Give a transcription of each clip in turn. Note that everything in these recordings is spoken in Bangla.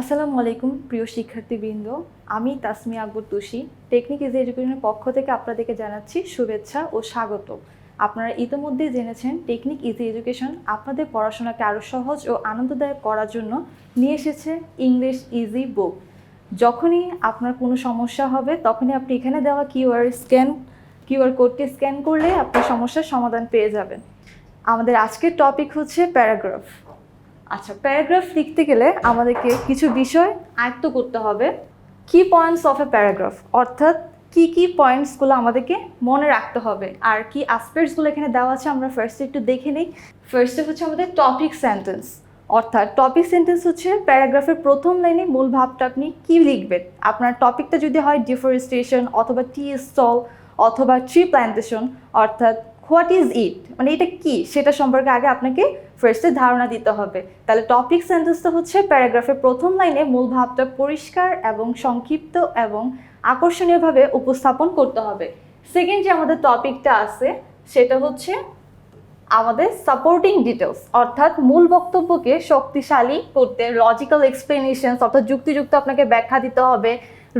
আসসালামু আলাইকুম, প্রিয় শিক্ষার্থীবৃন্দ। আমি তাসমি আকবর তুষি, টেকনিক ইজ এডুকেশনের পক্ষ থেকে আপনাদেরকে জানাচ্ছি শুভেচ্ছা ও স্বাগত। আপনারা ইতিমধ্যে জেনেছেন টেকনিক ইজি এডুকেশন আপনাদের পড়াশোনাকে আরও সহজ ও আনন্দদায়ক করার জন্য নিয়ে এসেছে ইংলিশ ইজি বুক। যখনই আপনার কোনো সমস্যা হবে, তখনই আপনি এখানে দেওয়া কিউআর স্ক্যান, কিউআর কোডটি স্ক্যান করলে আপনার সমস্যার সমাধান পেয়ে যাবেন। আমাদের আজকের টপিক হচ্ছে প্যারাগ্রাফ। আচ্ছা প্যারাগ্রাফ লিখতে গেলে আমাদেরকে কিছু বিষয় আয়ত্ত করতে হবে। কি পয়েন্টস অফ এ প্যারাগ্রাফ অর্থাৎ কি কি পয়েন্টসগুলো আমাদেরকে মনে রাখতে হবে? আর কি আসপেক্টসগুলো এখানে দেওয়া আছে আমরা ফার্স্টে একটু দেখে নিই। ফার্স্টে হচ্ছে আমাদের টপিক সেন্টেন্স অর্থাৎ টপিক সেন্টেন্স হচ্ছে প্যারাগ্রাফের প্রথম লাইনে মূল ভাবটা আপনি কি লিখবেন? আপনার টপিকটা যদি হয় ডিফরেস্টেশন অথবা টি স্টল অথবা ট্রি প্ল্যান্টেশন অর্থাৎ হোয়াট ইজ ইট মানে এটা কি? সেটা সম্পর্কে আগে আপনাকে ফার্স্টে ধারণা দিতে হবে। তাহলে টপিক সেন্টেন্সটা হচ্ছে প্যারাগ্রাফের প্রথম লাইনে মূল ভাবটা পরিষ্কার এবং সংক্ষিপ্ত এবং আকর্ষণীয়ভাবে উপস্থাপন করতে হবে। সেকেন্ড যে আমাদের টপিকটা আছে, সেটা হচ্ছে আমাদের সাপোর্টিং ডিটেলস অর্থাৎ মূল বক্তব্যকে শক্তিশালী করতে লজিক্যাল এক্সপ্লেনেশনস অর্থাৎ যুক্তিযুক্ত আপনাকে ব্যাখ্যা দিতে হবে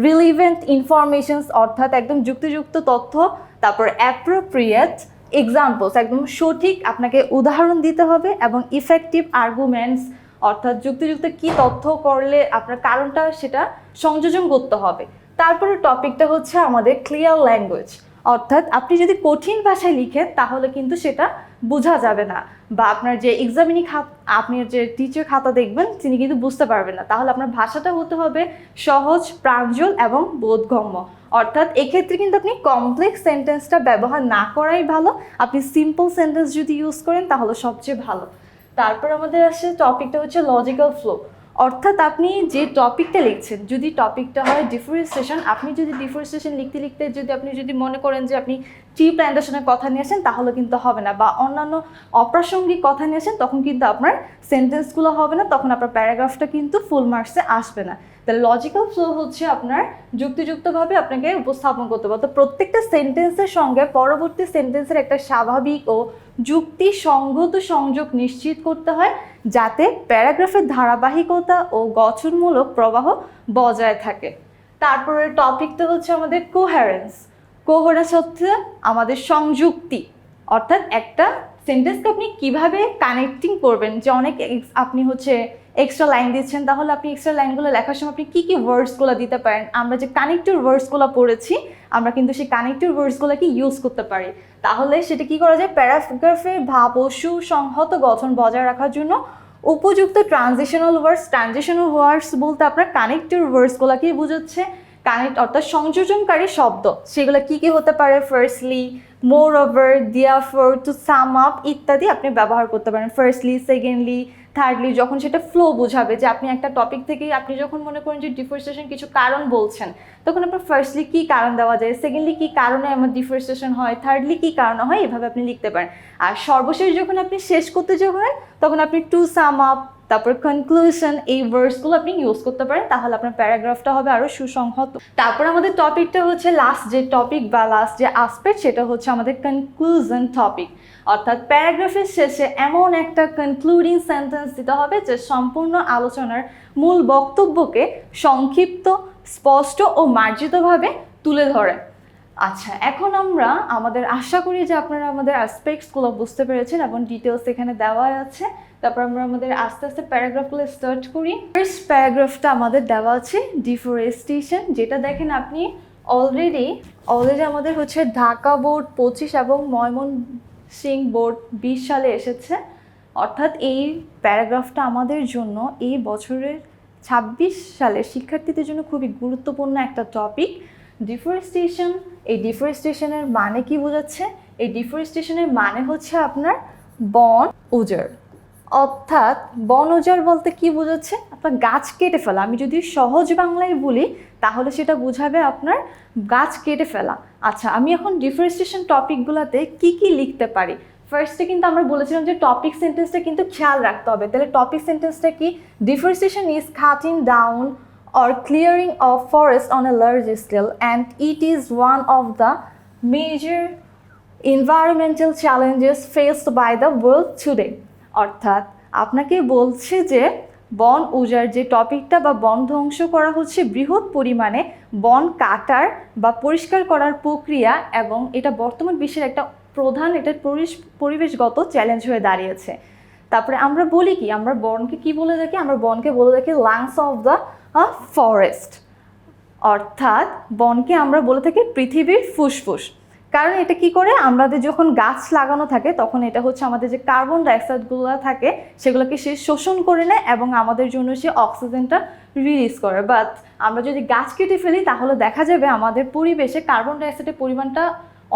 রিলিভেন্ট ইনফরমেশনস অর্থাৎ একদম যুক্তিযুক্ত তথ্য, তারপর অ্যাপ্রোপ্রিয়েট এক্সাম্পলস একদম সঠিক আপনাকে উদাহরণ দিতে হবে এবং ইফেক্টিভ আর্গুমেন্টস অর্থাৎ যুক্তিযুক্ত কি তথ্য করলে আপনার কারণটা সেটা সংযোজন করতে হবে। তারপরে টপিকটা হচ্ছে আমাদের ক্লিয়ার ল্যাঙ্গুয়েজ অর্থাৎ আপনি যদি কঠিন ভাষায় লিখেন তাহলে কিন্তু সেটা বোঝা যাবে না বা আপনার যে এক্সামিনি খাত, আপনি যে টিচার খাতা দেখবেন, তিনি কিন্তু বুঝতে পারবেন না। তাহলে আপনার ভাষাটা হতে হবে সহজ, প্রাঞ্জল এবং বোধগম্য। অর্থাৎ এক্ষেত্রে কিন্তু আপনি কমপ্লেক্স সেন্টেন্সটা ব্যবহার না করাই ভালো। আপনি সিম্পল সেন্টেন্স যদি ইউজ করেন, তাহলে সবচেয়ে ভালো। তারপর আমাদের আসে টপিকটা হচ্ছে লজিক্যাল ফ্লো অর্থাৎ আপনি যে টপিকটা লিখছেন, যদি টপিকটা হয় ডিফরেস্টেশন আপনি যদি ডিফরেস্টেশন লিখতে লিখতে যদি আপনি যদি মনে করেন যে আপনি ট্রি প্ল্যান্টেশনের কথা নিয়ে আসেন, তাহলে কিন্তু হবে না। বা অন্যান্য অপ্রাসঙ্গিক কথা নিয়ে আসেন, তখন কিন্তু আপনার সেন্টেন্সগুলো হবে না, তখন আপনার প্যারাগ্রাফটা কিন্তু ফুল মার্কসে আসবে না। তাহলে লজিক্যাল ফ্লো হচ্ছে আপনার যুক্তিযুক্তভাবে আপনাকে উপস্থাপন করতে হবে। তো প্রত্যেকটা সেন্টেন্সের সঙ্গে পরবর্তী সেন্টেন্সের একটা স্বাভাবিক ও যুক্তিসঙ্গত সংযোগ নিশ্চিত করতে হয়। যাতে প্যারাগ্রাফের ধারাবাহিকতা ও গঠনমূলক প্রবাহ বজায় থাকে। তারপরে টপিকটা হচ্ছে আমাদের কোহারেন্স কোহারেন্স হচ্ছে আমাদের সংযুক্তি। অর্থাৎ একটা সেন্টেন্সকে আপনি কীভাবে কানেক্টিং করবেন? যে অনেক আপনি হচ্ছে এক্সট্রা লাইন দিচ্ছেন, তাহলে আপনি এক্সট্রা লাইনগুলো লেখার সময় আপনি কী কী ওয়ার্ডসগুলো দিতে পারেন? আমরা যে কানেক্টিভ ওয়ার্ডসগুলো পড়েছি, আমরা কিন্তু সেই কানেক্টিভ ওয়ার্ডসগুলোকে ইউজ করতে পারি। তাহলে সেটা কি করা যায়? প্যারাগ্রাফের ভাব ও সুসংহত গঠন বজায় রাখার জন্য উপযুক্ত ট্রানজিশনাল ওয়ার্ডস ট্রানজিশনাল ওয়ার্ডস বলতে আপনার কানেক্টিভ ওয়ার্ডসগুলোকেই বোঝাচ্ছে। কানেক্ট অর্থাৎ সংযোজনকারী শব্দ। সেগুলো কি কি হতে পারে? Firstly moreover therefore to sum up ইত্যাদি আপনি ব্যবহার করতে পারেন। ফার্স্টলি সেকেন্ডলি থার্ডলি যখন সেটা ফ্লো বোঝাবে যে আপনি একটা টপিক থেকে আপনি যখন মনে করেন যে ডিফরেস্টেশন কিছু কারণ বলছেন, তখন আপনার ফার্স্টলি কী কারণ দেওয়া যায়? সেকেন্ডলি কী কারণে আমার ডিফরেস্টেশন হয়? থার্ডলি কী কারণে হয়? এভাবে আপনি লিখতে পারেন। আর সর্বশেষ যখন আপনি শেষ করতে যাবেন, তখন আপনি টু সাম আপ তারপর কনক্লুশন এই ওয়ার্ডসগুলো আপনি ইউজ করতে পারেন, তাহলে আপনার প্যারাগ্রাফটা হবে আরও সুসংহত। তারপর আমাদের টপিকটা হচ্ছে লাস্ট যে টপিক বা লাস্ট যে আসপেক্ট সেটা হচ্ছে আমাদের কনক্লুশন টপিক অর্থাৎ প্যারাগ্রাফের শেষে এমন একটা কনক্লুডিং সেন্টেন্স দিতে হবে, যে সম্পূর্ণ আলোচনার মূল বক্তব্যকে সংক্ষিপ্ত, স্পষ্ট ও মার্জিতভাবে তুলে ধরে। আচ্ছা এখন আমরা আমাদের আশা করি যে আপনারা আমাদের অ্যাসপেক্টসগুলো বুঝতে পেরেছেন এবং ডিটেলস এখানে দেওয়া আছে। তারপর আমরা আমাদের আস্তে আস্তে প্যারাগ্রাফগুলো স্টার্ট করি। ফার্স্ট প্যারাগ্রাফটা আমাদের দেওয়া আছে ডিফরেস্টেশন যেটা দেখেন আপনি অলরেডি অলরেডি আমাদের হচ্ছে ঢাকা বোর্ড পঁচিশ এবং ময়মন সিং বোর্ড বিশ সালে এসেছে। অর্থাৎ এই প্যারাগ্রাফটা আমাদের জন্য এই বছরের ছাব্বিশ সালের শিক্ষার্থীদের জন্য খুবই গুরুত্বপূর্ণ একটা টপিক ডিফরেস্টেশন এই ডিফরেস্টেশনের মানে কি বোঝাচ্ছে? এই ডিফরেস্টেশনের মানে হচ্ছে আপনার বন, উজাড়। অর্থাৎ বন উজাড় বলতে কি বোঝাচ্ছে? আপনার গাছ কেটে ফেলা। আমি যদি সহজ বাংলায় বলি, তাহলে সেটা বোঝাবে আপনার গাছ কেটে ফেলা। আচ্ছা আমি এখন ডিফরেস্টেশন টপিকগুলোতে কি কি লিখতে পারি? ফার্স্টে কিন্তু আমরা বলেছিলাম যে টপিক সেন্টেন্সটা কিন্তু খেয়াল রাখতে হবে। তাহলে টপিক সেন্টেন্সটা কি? Deforestation is cutting down or clearing of forest on a large scale and it is one of the major environmental challenges faced by the world today. অর্থাৎ আপনাকে বলছে যে বন উজাড় যে টপিকটা বা বন ধ্বংস করা হচ্ছে বৃহৎ পরিমাণে বন কাটার বা পরিষ্কার করার প্রক্রিয়া এবং এটা বর্তমান বিশ্বের একটা প্রধান, এটা পরিবেশগত চ্যালেঞ্জ হয়ে দাঁড়িয়েছে। তারপরে আমরা বলি কি, আমরা বনকে কি বলে থাকি? আমরা বনকে বলে থাকি লাংস অফ দ্য ফরেস্ট অর্থাৎ বনকে আমরা বলে থাকি পৃথিবীর ফুসফুস। কারণ এটা কি করে? আমাদের যখন গাছ লাগানো থাকে, তখন এটা হচ্ছে আমাদের যে কার্বন ডাইঅক্সাইডগুলো থাকে, সেগুলোকে সে শোষণ করে নেয় এবং আমাদের জন্য সে অক্সিজেনটা রিলিজ করে। বাট আমরা যদি গাছ কেটে ফেলি, তাহলে দেখা যাবে আমাদের পরিবেশে কার্বন ডাইঅক্সাইডের পরিমাণটা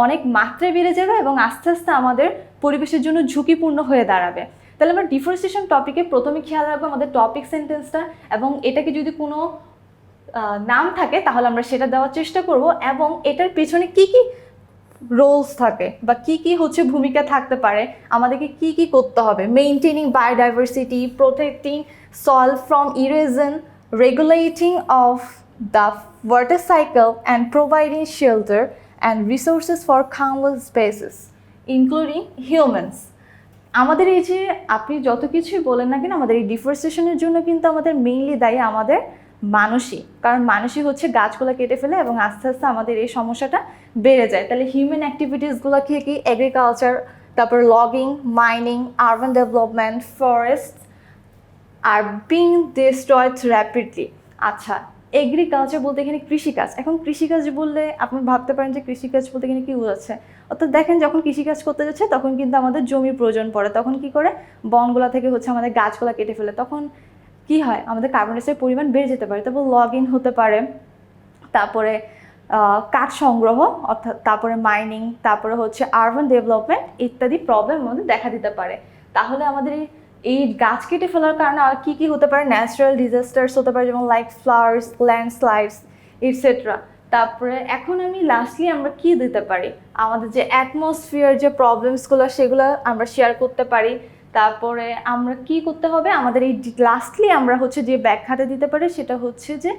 অনেক মাত্রায় বেড়ে যাবে এবং আস্তে আস্তে আমাদের পরিবেশের জন্য ঝুঁকিপূর্ণ হয়ে দাঁড়াবে। তাহলে আমরা ডিফরেস্টেশন টপিকে প্রথমে খেয়াল রাখব আমাদের টপিক সেন্টেন্সটা এবং এটাকে যদি কোনো নাম থাকে, তাহলে আমরা সেটা দেওয়ার চেষ্টা করব এবং এটার পেছনে কি কি রোলস থাকে বা কি কি হচ্ছে ভূমিকা থাকতে পারে, আমাদেরকে কি কি করতে হবে? Maintaining biodiversity protecting soil from erosion regulating of the water cycle and providing shelter and resources for countless species including humans আমাদের এই যে আপনি যত কিছুই বলেন না কেন, আমাদের এই ডিফরেস্টেশনের জন্য কিন্তু আমাদের মেইনলি দায়ী আমাদের মানুষই, কারণ মানুষই হচ্ছে গাছগুলো কেটে ফেলে এবং আস্তে আস্তে আমাদের এই সমস্যাটা বেড়ে যায়। তাহলে হিউম্যান অ্যাক্টিভিটিসগুলো কি কি? এগ্রিকালচার তারপর logging mining urban development forest are being destroyed rapidly আচ্ছা এগ্রিকালচার বলতে এখানে কৃষিকাজ। এখন কৃষিকাজ বললে আপনি ভাবতে পারেন যে কৃষিকাজ বলতে এখানে কী বোঝাচ্ছে? অর্থাৎ দেখেন যখন কৃষিকাজ করতে যাচ্ছে তখন কিন্তু আমাদের জমির প্রয়োজন পড়ে। তখন কি করে? বনগুলা থেকে হচ্ছে আমাদের গাছগুলা কেটে ফেলে। তখন কি হয়? আমাদের কার্বন ডাইঅক্সাইডের পরিমাণ বেড়ে যেতে পারে। তারপর লগ ইন হতে পারে। তারপরে কাঠ সংগ্রহ, অর্থাৎ তারপরে মাইনিং তারপরে হচ্ছে আরবান ডেভেলপমেন্ট ইত্যাদি প্রবলেম আমাদের দেখা দিতে পারে। তাহলে আমাদের এই- এই গাছ কেটে ফেলার কারণে আর কি কি হতে পারে? ন্যাচারাল ডিজাস্টার্স হতে পারে, যেমন লাইক ফ্লাওয়ার্স ল্যান্ডস্লাইডস ইটসেট্রা তারপরে এখন আমি লাস্টলি আমরা কি দিতে পারি? আমাদের যে অ্যাটমসফিয়ার যে প্রবলেমসগুলো সেগুলো আমরা শেয়ার করতে পারি। তারপরে আমরা কি করতে হবে? আমাদের এই লাস্টলি আমরা হচ্ছে যে ব্যাখ্যাটা দিতে পারি সেটা হচ্ছে যে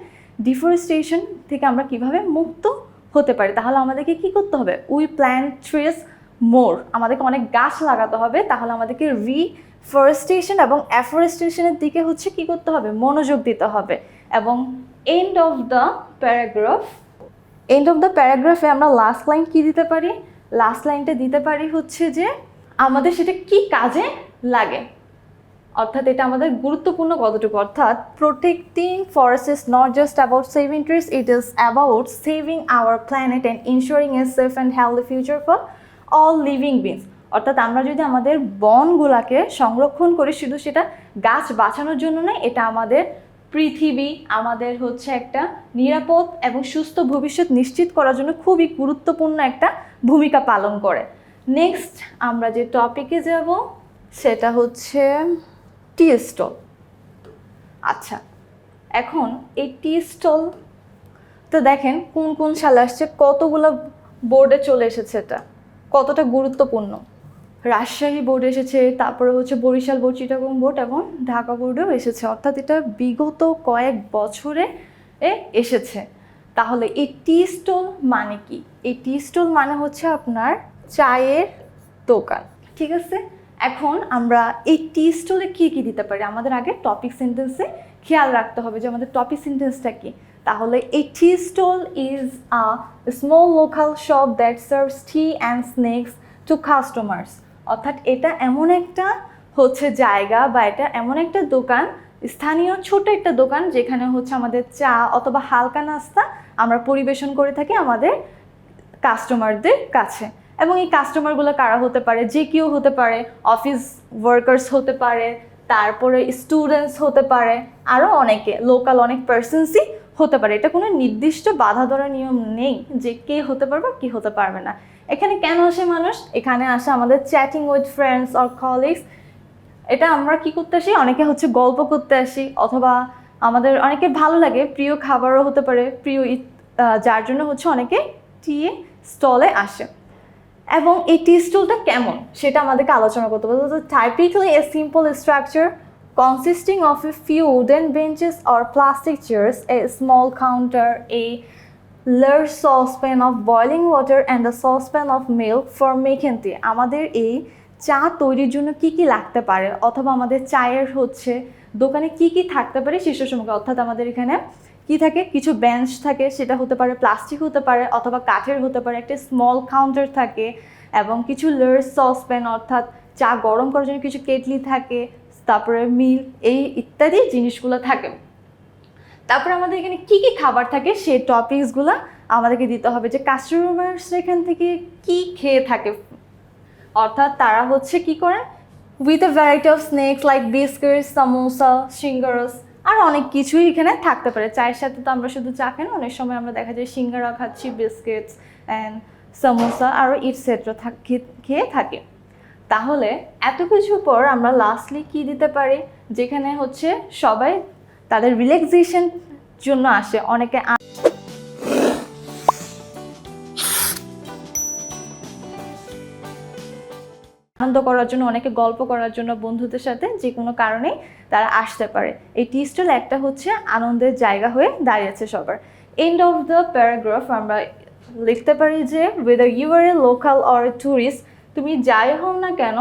ডিফরেস্টেশন থেকে আমরা কীভাবে মুক্ত হতে পারি? তাহলে আমাদেরকে কি করতে হবে? We plant trees more. আমাদেরকে অনেক গাছ লাগাতে হবে। তাহলে আমাদেরকে রিফরেস্টেশন এবং অ্যাফরেস্টেশনের দিকে হচ্ছে কি করতে হবে? মনোযোগ দিতে হবে। এবং end of the paragraph end of the প্যারাগ্রাফে আমরা লাস্ট লাইন কি দিতে পারি? লাস্ট লাইনটা দিতে পারি হচ্ছে যে আমাদের সেটা কি কাজে লাগে। অর্থাৎ এটা আমাদের গুরুত্বপূর্ণ কতটুকু? অর্থাৎ protecting forest is not just about saving trees it is about saving our planet and ensuring a safe and healthy future for all living beings অর্থাৎ আমরা যদি আমাদের বনগুলাকে সংরক্ষণ করি, শুধু সেটা গাছ বাঁচানোর জন্য নয়, এটা আমাদের পৃথিবী, আমাদের হচ্ছে একটা নিরাপদ এবং সুস্থ ভবিষ্যৎ নিশ্চিত করার জন্য খুবই গুরুত্বপূর্ণ একটা ভূমিকা পালন করে। নেক্সট আমরা যে টপিকে যাব সেটা হচ্ছে টি স্টল। আচ্ছা এখন এই টি স্টল, তো দেখেন কোন কোন সালে আসছে, কতগুলো বোর্ডে চলে এসেছে এটা, কতটা গুরুত্বপূর্ণ? রাজশাহী বোর্ড এসেছে, তারপরে হচ্ছে বরিশাল বোর্ড চিটাগং বোর্ড এবং ঢাকা বোর্ডেও এসেছে, অর্থাৎ এটা বিগত কয়েক বছরে এ এসেছে। তাহলে এই টি স্টল মানে কি? এই টি স্টল মানে হচ্ছে আপনার চায়ের দোকান, ঠিক আছে? এখন আমরা এই টি স্টলে কী কী দিতে পারি? আমাদের আগে টপিক সেন্টেন্সে খেয়াল রাখতে হবে যে আমাদের টপিক সেন্টেন্সটা কী। তাহলে এই tea stall is a small local shop that serves tea and snacks to customers অর্থাৎ এটা এমন একটা হচ্ছে জায়গা বা এটা এমন একটা দোকান, স্থানীয় ছোট একটা দোকান যেখানে হচ্ছে আমাদের চা অথবা হালকা নাস্তা আমরা পরিবেশন করে থাকি আমাদের কাস্টমারদের কাছে। এবং এই কাস্টমারগুলো কারা হতে পারে? যে কেউ হতে পারে অফিস ওয়ার্কার্স হতে পারে, তারপরে স্টুডেন্টস হতে পারে আরও অনেকে লোকাল অনেক পার্সনসই হতে পারে। এটা কোনো নির্দিষ্ট বাধা ধরা নিয়ম নেই যে কে হতে পারবে কে হতে পারবে না। এখানে কেন আসে মানুষ? এখানে আসে আমাদের chatting with friends or colleagues এটা আমরা কি করতে আসি? অনেকে হচ্ছে গল্প করতে আসি, অথবা আমাদের অনেকে ভালো লাগে, প্রিয় খাবারও হতে পারে, প্রিয় যার জন্য হচ্ছে অনেকে টি স্টলে আসে। এবং এই টি স্টুলটা কেমন? সেটা আমাদেরকে আলোচনা করতে হবে। তো typically a simple structure consisting of a few wooden benches or plastic chairs a small counter a large saucepan of boiling water and the saucepan of milk for মেখেন্তি আমাদের এই চা তৈরির জন্য কি কি লাগতে পারে? অথবা আমাদের চায়ের হচ্ছে দোকানে কি কি থাকতে পারে? শিশু সমুখে অর্থাৎ আমাদের এখানে কি থাকে? কিছু বেঞ্চ থাকে, সেটা হতে পারে প্লাস্টিক হতে পারে অথবা কাঠের হতে পারে। একটা স্মল কাউন্টার থাকে এবং কিছু লার্জ সসপ্যান অর্থাৎ চা গরম করার জন্য কিছু কেটলি থাকে, তারপরে মিল এই ইত্যাদি জিনিসগুলো থাকে। তারপরে আমাদের এখানে কি কি খাবার থাকে? সেই টপিকসগুলো আমাদেরকে দিতে হবে যে কাস্টমার্স এখান থেকে কি খেয়ে থাকে। অর্থাৎ তারা হচ্ছে কি করে? With a variety of snacks like biscuit samosa singaras আর অনেক কিছুই এখানে থাকতে পারে। চায়ের সাথে তো আমরা শুধু চা খাই না, অনেক সময় আমরা দেখা যায় সিঙ্গারা খাচ্ছি, বিস্কিটস অ্যান্ড সামোসা আরও ইটসেট্রা খেয়ে থাকে। তাহলে এত কিছুর পর আমরা লাস্টলি কি দিতে পারি? যেখানে হচ্ছে সবাই তাদের রিল্যাক্সেশন জন্য আসে। অনেকে আনন্দ করার জন্য, অনেকে গল্প করার জন্য বন্ধুদের সাথে যে কোনো কারণে তারা আসতে পারে। এই টি স্টল একটা হচ্ছে আনন্দের জায়গা হয়ে দাঁড়িয়েছে সবার। এন্ড অফ দ্য প্যারাগ্রাফ আমরা লিখতে পারি যে whether you are a local or tourist তুমি যাই হও না কেন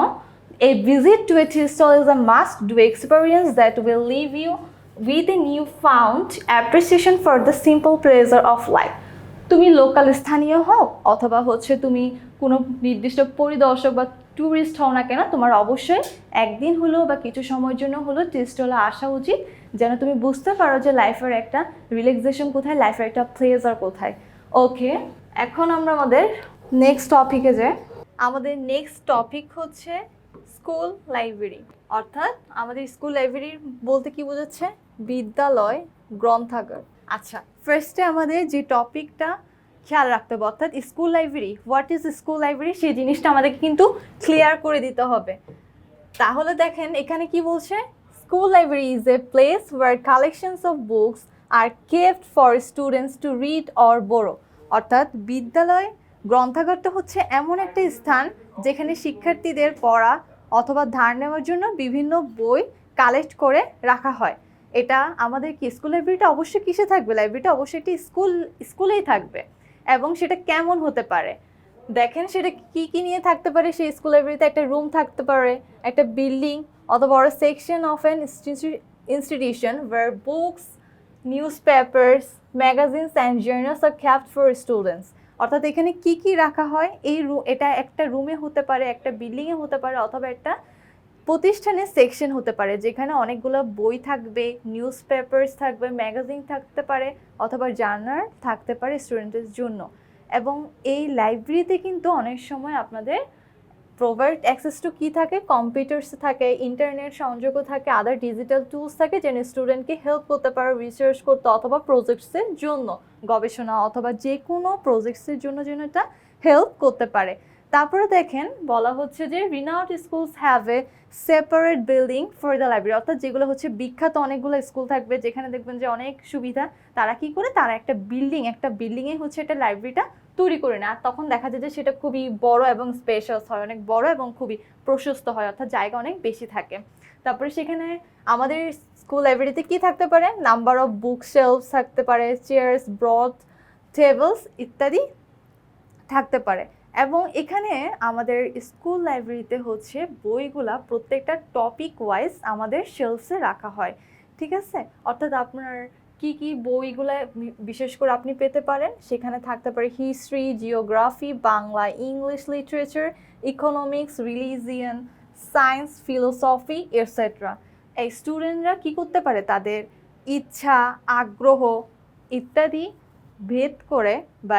a visit to a tea stall is a must do experience that will leave you with a new found appreciation for the simple pleasure of life তুমি লোকাল স্থানীয় হও, অথবা হচ্ছে তুমি কোনো নির্দিষ্ট পরিদর্শক বা ট্যুরিস্ট হও না কেন, তোমার অবশ্যই একদিন হলেও বা কিছু সময়ের জন্য হলেও টেস্টলে আসা উচিত। যেন তুমি বুঝতে পারো যে লাইফের একটা রিল্যাক্সেশন কোথায় লাইফের একটা প্লেজার কোথায়। ওকে এখন আমরা আমাদের নেক্সট টপিকে যে আমাদের নেক্সট টপিক হচ্ছে স্কুল লাইব্রেরি অর্থাৎ আমাদের স্কুল লাইব্রেরি বলতে কি বোঝাচ্ছে? বিদ্যালয়, গ্রন্থাগার। আচ্ছা ফার্স্টে আমাদের যে টপিকটা খেয়াল রাখতে হবে। অর্থাৎ school library what is school library সেই জিনিসটা আমাদেরকে কিন্তু ক্লিয়ার করে দিতে হবে। তাহলে দেখেন, এখানে কি বলছে? School library is a place where collections of books are kept for students to read or borrow অর্থাৎ বিদ্যালয়, গ্রন্থাগারটা হচ্ছে এমন একটা স্থান যেখানে শিক্ষার্থীদের পড়া অথবা ধার নেওয়ার জন্য বিভিন্ন বই কালেক্ট করে রাখা হয়। এটা আমাদের কি স্কুল লাইব্রেরিটা অবশ্যই কিসে থাকবে? লাইব্রেরিটা অবশ্যই একটি স্কুল স্কুলেই থাকবে। এবং সেটা কেমন হতে পারে? দেখেন সেটা কি কি নিয়ে থাকতে পারে? সেই স্কুল লাইব্রেরিতে একটা রুম থাকতে পারে, একটা বিল্ডিং অথবা বড় section of an institution where books newspapers magazines and journals are kept for students অর্থাৎ এখানে কি কি রাখা হয়? এই এটা একটা রুমে হতে পারে, একটা বিল্ডিংয়ে হতে পারে অথবা একটা প্রতিষ্ঠানের সেকশন হতে পারে, যেখানে অনেকগুলো বই থাকবে নিউজ পেপার্স থাকবে ম্যাগাজিন থাকতে পারে, অথবা জার্নাল থাকতে পারে স্টুডেন্টের জন্য। এবং এই লাইব্রেরিতে কিন্তু অনেক সময় আপনাদের প্রোভাইড অ্যাক্সেস টু কী থাকে? কম্পিউটার্স থাকে ইন্টারনেট সংযোগও থাকে আদার ডিজিটাল টুলস থাকে, যেন স্টুডেন্টকে হেল্প করতে পারে রিসার্চ করতে অথবা প্রজেক্টসের জন্য গবেষণা অথবা যে কোনো প্রজেক্টসের জন্য যেন এটা হেল্প করতে পারে। তারপরে দেখেন, বলা হচ্ছে যে renowned schools have a separate building for the library অর্থাৎ যেগুলো হচ্ছে বিখ্যাত অনেকগুলো স্কুল থাকবে, যেখানে দেখবেন যে অনেক সুবিধা। তারা কি করে? তারা একটা বিল্ডিং একটা বিল্ডিংয়ে হচ্ছে একটা লাইব্রেরিটা তৈরি করে না আর তখন দেখা যায় যে সেটা খুবই বড় এবং স্পেশাস হয়, অনেক বড় এবং খুবই প্রশস্ত হয়, অর্থাৎ জায়গা অনেক বেশি থাকে। তারপরে সেখানে আমাদের স্কুল লাইব্রেরিতে কি থাকতে পারে? নাম্বার অফ বুক শেলফস থাকতে পারে চেয়ার্স ব্রড টেবলস ইত্যাদি থাকতে পারে। এবং এখানে আমাদের স্কুল লাইব্রেরিতে হচ্ছে বইগুলা প্রত্যেকটা টপিক ওয়াইজ আমাদের শেলফসে রাখা হয়, ঠিক আছে? অর্থাৎ আপনার কি কি বইগুলো বিশেষ করে আপনি পেতে পারেন, সেখানে থাকতে পারে history geography Bangla English literature economics religion science philosophy etcetera এই স্টুডেন্টরা কি করতে পারে? তাদের ইচ্ছা, আগ্রহ ইত্যাদি ভেদ করে বা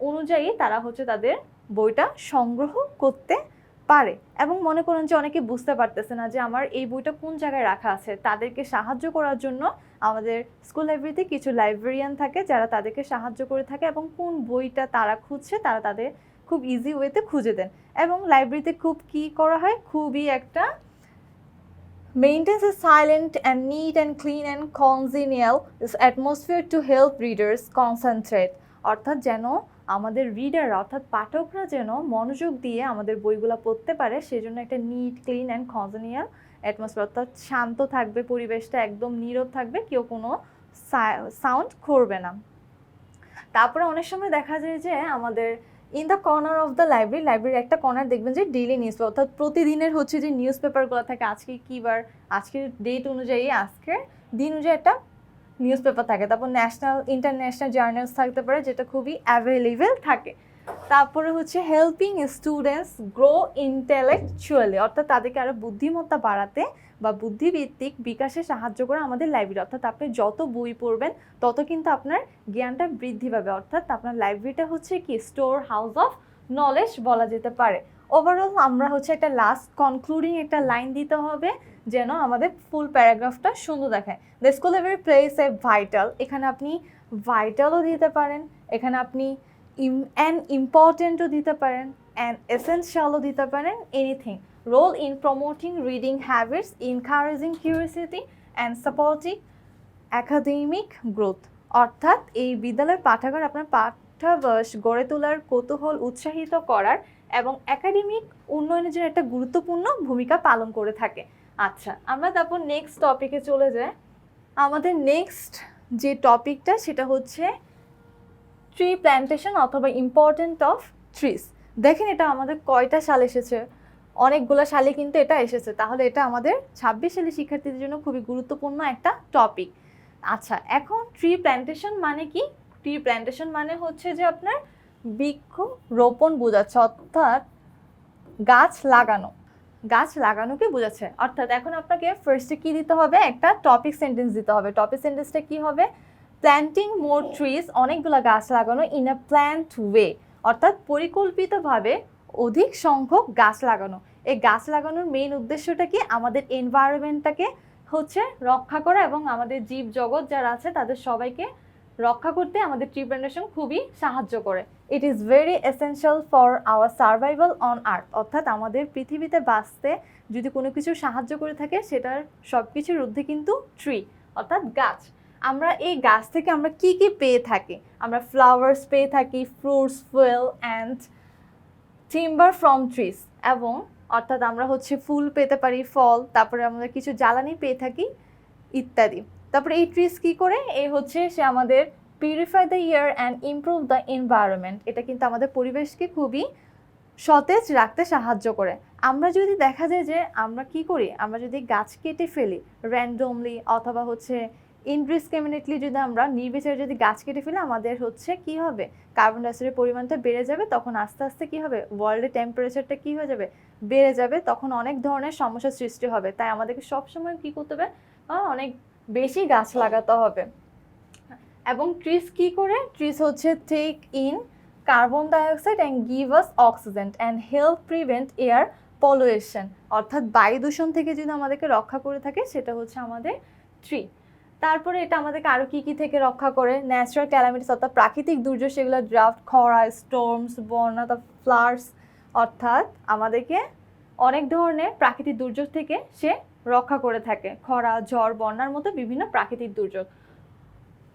অনুযায়ী তারা হচ্ছে তাদের বইটা সংগ্রহ করতে পারে। এবং মনে করেন যে অনেকে বুঝতে পারতেছে না যে আমার এই বইটা কোন জায়গায় রাখা আছে। তাদেরকে সাহায্য করার জন্য আমাদের স্কুল লাইব্রেরিতে কিছু লাইব্রেরিয়ান থাকে যারা তাদেরকে সাহায্য করে থাকে এবং কোন বইটা তারা খুঁজছে তারা তাদের খুব ইজি ওয়েতে খুঁজে দেন। এবং লাইব্রেরিতে খুব কি করা হয়? খুবই একটা maintains a silent and neat and clean and congenial atmosphere to help readers concentrate অর্থাৎ যেন আমাদের রিডার অর্থাৎ পাঠকরা যেন মনোযোগ দিয়ে আমাদের বইগুলো পড়তে পারে, সেজন্য একটা neat clean and congenial atmosphere অর্থাৎ শান্ত থাকবে, পরিবেশটা একদম নীরব থাকবে, কেউ কোনো সাউন্ড করবে না। তারপরে অনেক সময় দেখা যায় যে আমাদের in the corner of the library লাইব্রেরির একটা কর্নার দেখবেন যে ডেইলি নিউজ অর্থাৎ প্রতিদিনের হচ্ছে যে নিউজ পেপারগুলো থাকে, আজকে কী বার, আজকের ডেট অনুযায়ী, আজকের দিন অনুযায়ী একটা নিউজ পেপার থাকে। তারপর ন্যাশনাল ইন্টারন্যাশনাল জার্নালস থাকতে পারে, যেটা খুবই অ্যাভেলেবেল থাকে। তারপরে হচ্ছে হেল্পিং স্টুডেন্টস গ্রো ইন্টেলেকচুয়ালি অর্থাৎ তাদেরকে আরও বুদ্ধিমত্তা বাড়াতে বা বুদ্ধিভিত্তিক বিকাশে সাহায্য করে আমাদের লাইব্রেরি অর্থাৎ আপনি যত বই পড়বেন, তত কিন্তু আপনার জ্ঞানটা বৃদ্ধি পাবে। অর্থাৎ আপনার লাইব্রেরিটা হচ্ছে কি স্টোর হাউস অফ নলেজ বলা যেতে পারে। ওভারঅল আমরা হচ্ছে একটা লাস্ট কনক্লুডিং একটা লাইন দিতে হবে। যেন আমাদের ফুল প্যারাগ্রাফটা সুন্দর দেখায়। The school every place a vital এখানে আপনি ভাইটালও দিতে পারেন, এখানে আপনি ইম অ্যান্ড ইম্পর্টেন্টও দিতে পারেন অ্যান্ড এসেন্সিয়ালও দিতে পারেন anything role in promoting reading habits encouraging curiosity and supporting academic growth অর্থাৎ এই বিদ্যালয়ের পাঠাগার আপনার পাঠ্যাবয়স গড়ে তোলার কৌতূহল উৎসাহিত করার এবং একাডেমিক উন্নয়নের জন্য একটা গুরুত্বপূর্ণ ভূমিকা পালন করে থাকে। আচ্ছা আমরা তারপর নেক্সট টপিকে চলে যাই। আমাদের নেক্সট যে টপিকটা সেটা হচ্ছে ট্রি প্ল্যান্টেশন অথবা ইম্পর্টেন্ট অফ ট্রিস দেখেন এটা আমাদের কয়টা সাল এসেছে? অনেকগুলো সালে কিন্তু এটা এসেছে। তাহলে এটা আমাদের ছাব্বিশ সালে শিক্ষার্থীদের জন্য খুবই গুরুত্বপূর্ণ একটা টপিক আচ্ছা এখন ট্রি প্ল্যান্টেশন মানে কি? ট্রি প্ল্যান্টেশন মানে হচ্ছে যে আপনার বৃক্ষ রোপণ বোঝাচ্ছে, অর্থাৎ গাছ লাগানো। গাছ লাগানোকে বোঝাচ্ছে। অর্থাৎ এখন আপনাকে ফার্স্টে কি দিতে হবে? একটা টপিক সেন্টেন্স দিতে হবে। টপিক সেন্টেন্সটা কি হবে? প্ল্যান্টিং মোর ট্রিজ অনেকগুলো গাছ লাগানো ইন আ প্ল্যান্ট ওয়ে অর্থাৎ পরিকল্পিতভাবে অধিক সংখ্যক গাছ লাগানো। এই গাছ লাগানোর মেইন উদ্দেশ্যটা কি? আমাদের এনভায়রনমেন্টটাকে হচ্ছে রক্ষা করা এবং আমাদের জীব জগৎ যারা আছে, তাদের সবাইকে রক্ষা করতে আমাদের ট্রি প্ল্যান্টেশন খুবই সাহায্য করে। It is very essential for our survival on earth অর্থাৎ আমাদের পৃথিবীতে বাঁচতে যদি কোনো কিছু সাহায্য করে থাকে, সেটার সব কিছুর ঊর্ধ্বে কিন্তু ট্রি অর্থাৎ গাছ। আমরা এই গাছ থেকে আমরা কি কি পেয়ে থাকি? আমরা ফ্লাওয়ার্স পেয়ে থাকি fruits fuel and timber from trees এবং অর্থাৎ আমরা হচ্ছে ফুল পেতে পারি, ফল, তারপরে আমরা কিছু জ্বালানি পেয়ে থাকি, ইত্যাদি। তারপরে এই ট্রিস কি করে? এই হচ্ছে সে আমাদের purify the air and improve the environment এটা কিন্তু আমাদের পরিবেশকে খুবই সতেজ রাখতে সাহায্য করে। আমরা যদি দেখা যায় যে আমরা কি করি? আমরা যদি গাছ কেটে ফেলি র্যান্ডমলি অথবা হচ্ছে ইনডিসক্রিমিনেটলি যদি আমরা নির্বিচারে যদি গাছ কেটে ফেলি, আমাদের হচ্ছে কি হবে? কার্বন ডাইঅক্সাইডের পরিমাণটা বেড়ে যাবে, তখন আস্তে আস্তে কি হবে? ওয়ার্ল্ডের টেম্পারেচারটা কি হয়ে যাবে? বেড়ে যাবে, তখন অনেক ধরনের সমস্যার সৃষ্টি হবে। তাই আমাদেরকে সবসময় কি করতে হবে? অনেক বেশি গাছ লাগাতে হবে। এবং ট্রিস কি করে? ট্রিস হচ্ছে take in carbon dioxide and give us oxygen and help prevent air pollution অর্থাৎ বায়ু দূষণ থেকে যদি আমাদেরকে রক্ষা করে থাকে, সেটা হচ্ছে আমাদের ট্রি তারপরে এটা আমাদেরকে আরও কী কী থেকে রক্ষা করে? ন্যাচারাল ক্যালামিটিস অর্থাৎ প্রাকৃতিক দুর্যোগ, সেগুলো ড্রাফট খরা স্টোর্মস বন্যা ফ্লার্স অর্থাৎ আমাদেরকে অনেক ধরনের প্রাকৃতিক দুর্যোগ থেকে সে রক্ষা করে থাকে। খরা, ঝড়, বন্যার মতো বিভিন্ন প্রাকৃতিক দুর্যোগ।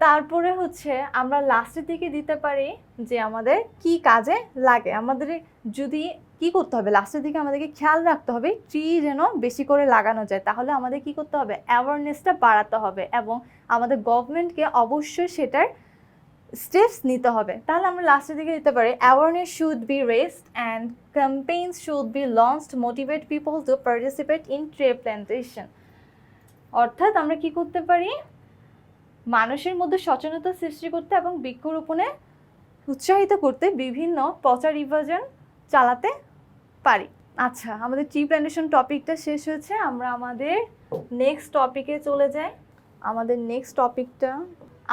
তারপরে হচ্ছে আমরা লাস্টের দিকে দিতে পারি যে আমাদের কি কাজে লাগে। আমাদের যদি কি করতে হবে? লাস্টের দিকে আমাদেরকে খেয়াল রাখতে হবে ট্রি যেন বেশি করে লাগানো যায়। তাহলে আমাদের কি করতে হবে? অ্যাওয়ারনেসটা বাড়াতে হবে এবং আমাদের গভর্নমেন্টকে অবশ্যই সেটার স্টেপস নিতে হবে। তাহলে আমরা লাস্টের দিকে দিতে পারি। Awareness should be raised and campaigns should be launched motivate people to participate in tree plantation অর্থাৎ আমরা কি করতে পারি? মানুষের মধ্যে সচেতনতা সৃষ্টি করতে এবং বৃক্ষরোপণে উৎসাহিত করতে বিভিন্ন প্রচার বিভাজন চালাতে পারি। আচ্ছা আমাদের ট্রি প্ল্যান্টেশন টপিকটা শেষ হয়েছে। আমরা আমাদের নেক্সট টপিকে চলে যাই। আমাদের নেক্সট টপিকটা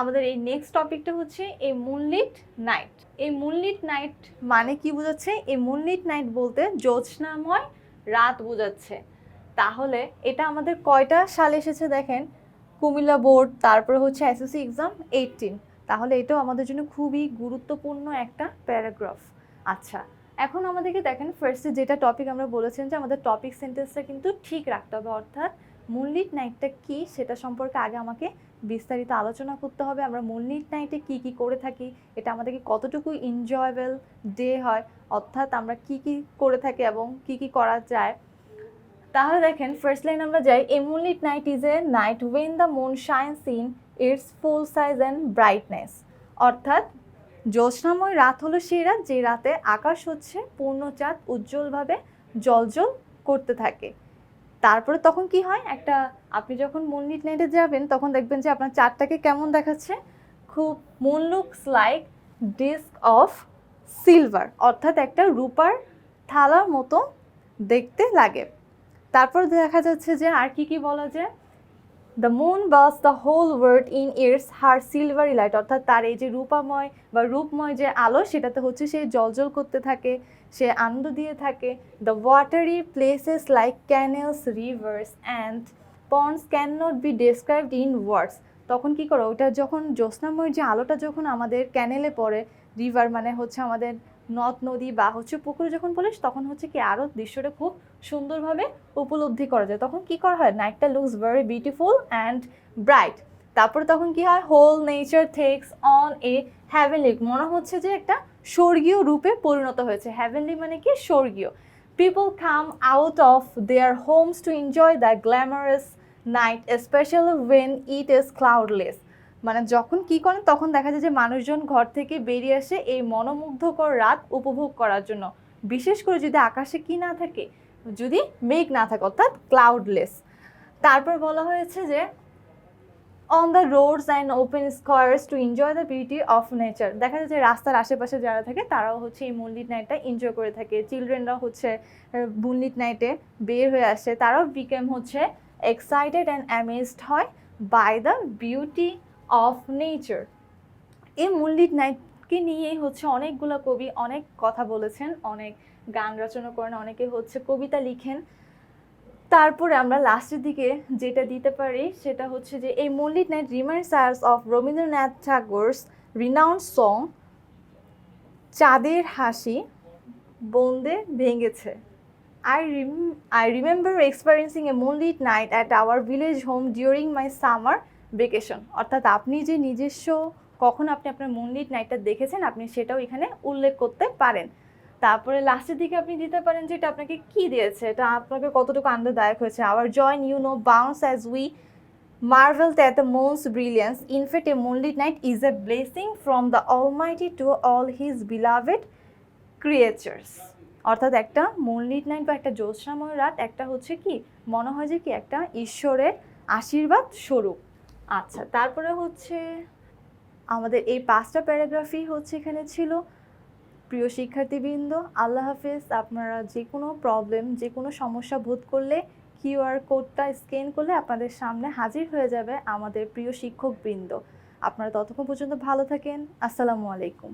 আমাদের এই নেক্সট টপিকটা হচ্ছে এই মুনলিট নাইট এই মুনলিট নাইট মানে কি বোঝাচ্ছে? এই মুনলিট নাইট বলতে জ্যোৎস্নাময় রাত বোঝাচ্ছে। তাহলে এটা আমাদের কয়টা সাল এসেছে দেখেন? কুমিল্লা বোর্ড, তারপরে হচ্ছে এসএসসি এক্সাম এইটিন তাহলে এটাও আমাদের জন্য খুবই গুরুত্বপূর্ণ একটা প্যারাগ্রাফ আচ্ছা এখন আমাদেরকে দেখেন ফার্স্টে যেটা টপিক আমরা বলেছেন যে আমাদের টপিক সেন্টেন্সটা কিন্তু ঠিক রাখতে হবে, অর্থাৎ মুনলিট নাইটটা কি সেটা সম্পর্কে আগে আমাকে বিস্তারিত আলোচনা করতে হবে। আমরা মুনলিট নাইটে কি কি করে থাকি, এটা আমাদেরকে কতটুকু এনজয়েবল ডে হয়, অর্থাৎ আমরা কি কি করে থাকি এবং কি কি করা যায়। তাহলে দেখেন ফার্স্ট লাইন আমরা যাই। A moonlit night is a night when the moon shines in its full size and brightness অর্থাৎ জ্যোৎস্নাময় রাত হলো সেই রাত যে রাতে আকাশ হচ্ছে পূর্ণচাঁদ উজ্জ্বলভাবে জলজল করতে থাকে। তারপরে তখন কি হয়? একটা, আপনি যখন মন্দির নাইটে যাবেন, তখন দেখবেন যে আপনার চারটাকে কেমন দেখাচ্ছে? খুব moon looks like disc of silver অর্থাৎ একটা রূপার থালার মতো দেখতে লাগে। তারপর দেখা যাচ্ছে যে আর কি কি বলা যায়? The moon bathes the whole world in years her silvery light অর্থাৎ তার এই যে রূপাময় বা রূপময় যে আলো, সেটাতে হচ্ছে সে জলজল করতে থাকে, সে আনন্দ দিয়ে থাকে। The watery places like canals rivers and ponds can not be described in words তখন কি করো ওটা যখন জ্যোৎস্নাময় যে আলোটা যখন আমাদের ক্যানেলে পড়ে রিভার মানে হচ্ছে আমাদের নদ, নদী বা হচ্ছে পুকুরে যখন পড়িস তখন হচ্ছে কি আরও দৃশ্যটা খুব সুন্দরভাবে উপলব্ধি করা যায়। তখন কি করা হয়? নাইটটা looks very beautiful and bright তারপরে তখন কি হয়? Whole nature takes on a heavenly মনে হচ্ছে যে একটা স্বর্গীয় রূপে পরিণত হয়েছে। হ্যাভেনলি মানে কি? স্বর্গীয়। People come out of their homes to enjoy the glamorous night specially when it is cloudless মানে যখন কি করেন, তখন দেখা যায় যে মানুষজন ঘর থেকে বেরিয়ে আসে এই মনোমুগ্ধকর রাত উপভোগ করার জন্য, বিশেষ করে যদি আকাশে কি না থাকে, যদি মেঘ না থাকে, অর্থাৎ ক্লাউডলেস তারপর বলা হয়েছে যে on the roads and open squares to enjoy the beauty of nature দেখা যায় যে রাস্তার আশেপাশে যারা থাকে, তারাও হচ্ছে এই মুনলিট নাইটটা এনজয় করে থাকে। চিলড্রেনরাও হচ্ছে মুনলিট নাইটে বের হয়ে আসে। তারাও বিকেম হচ্ছে এক্সাইটেড অ্যান্ড অ্যামেজড হয় by the beauty of nature এই মুনলিট নাইটকে নিয়েই হচ্ছে অনেকগুলো কবি অনেক কথা বলেছেন, অনেক গান রচনা করেন, অনেকে হচ্ছে কবিতা লিখেন। তারপরে আমরা লাস্টের দিকে যেটা দিতে পারি সেটা হচ্ছে যে এই Mallick night reminds us of Rabindranath Thakur's renowned song, চাঁদের হাসি বন্দে ভেঙেছে। I Rim I remember experiencing a moonlit night at our village home during my summer vacation অর্থাৎ আপনি যে নিজস্ব কখন আপনি আপনার মুনলিট নাইটটা দেখেছেন আপনি সেটাও এখানে উল্লেখ করতে পারেন। তারপরে লাস্টের দিকে আপনি দিতে পারেন যে এটা আপনাকে কি দিয়েছে? এটা আপনাকে কতটুকু আনন্দদায়ক হয়েছে? Our joy knew no bounds as we marvel at the most brilliance. In fact, a moonlit night is a blessing from the Almighty to all His beloved creatures. অর্থাৎ একটা মুনলিট নাইট বা একটা জ্যোৎস্নাময় রাত একটা হচ্ছে কি? মনে হয় যে কি? একটা ঈশ্বরের আশীর্বাদ স্বরূপ। আচ্ছা তারপরে হচ্ছে আমাদের এই পাঁচটা প্যারাগ্রাফই হচ্ছে এখানে ছিল। প্রিয় শিক্ষার্থীবৃন্দ, আল্লাহ হাফিজ, আপনারা যে কোনো প্রবলেম যে কোনো সমস্যা বোধ করলে কিউআর কোডটা স্ক্যান করলে আপনাদের সামনে হাজির হয়ে যাবে আমাদের প্রিয় শিক্ষকবৃন্দ। আপনারা ততক্ষণ পর্যন্ত ভালো থাকেন। আসসালামু আলাইকুম।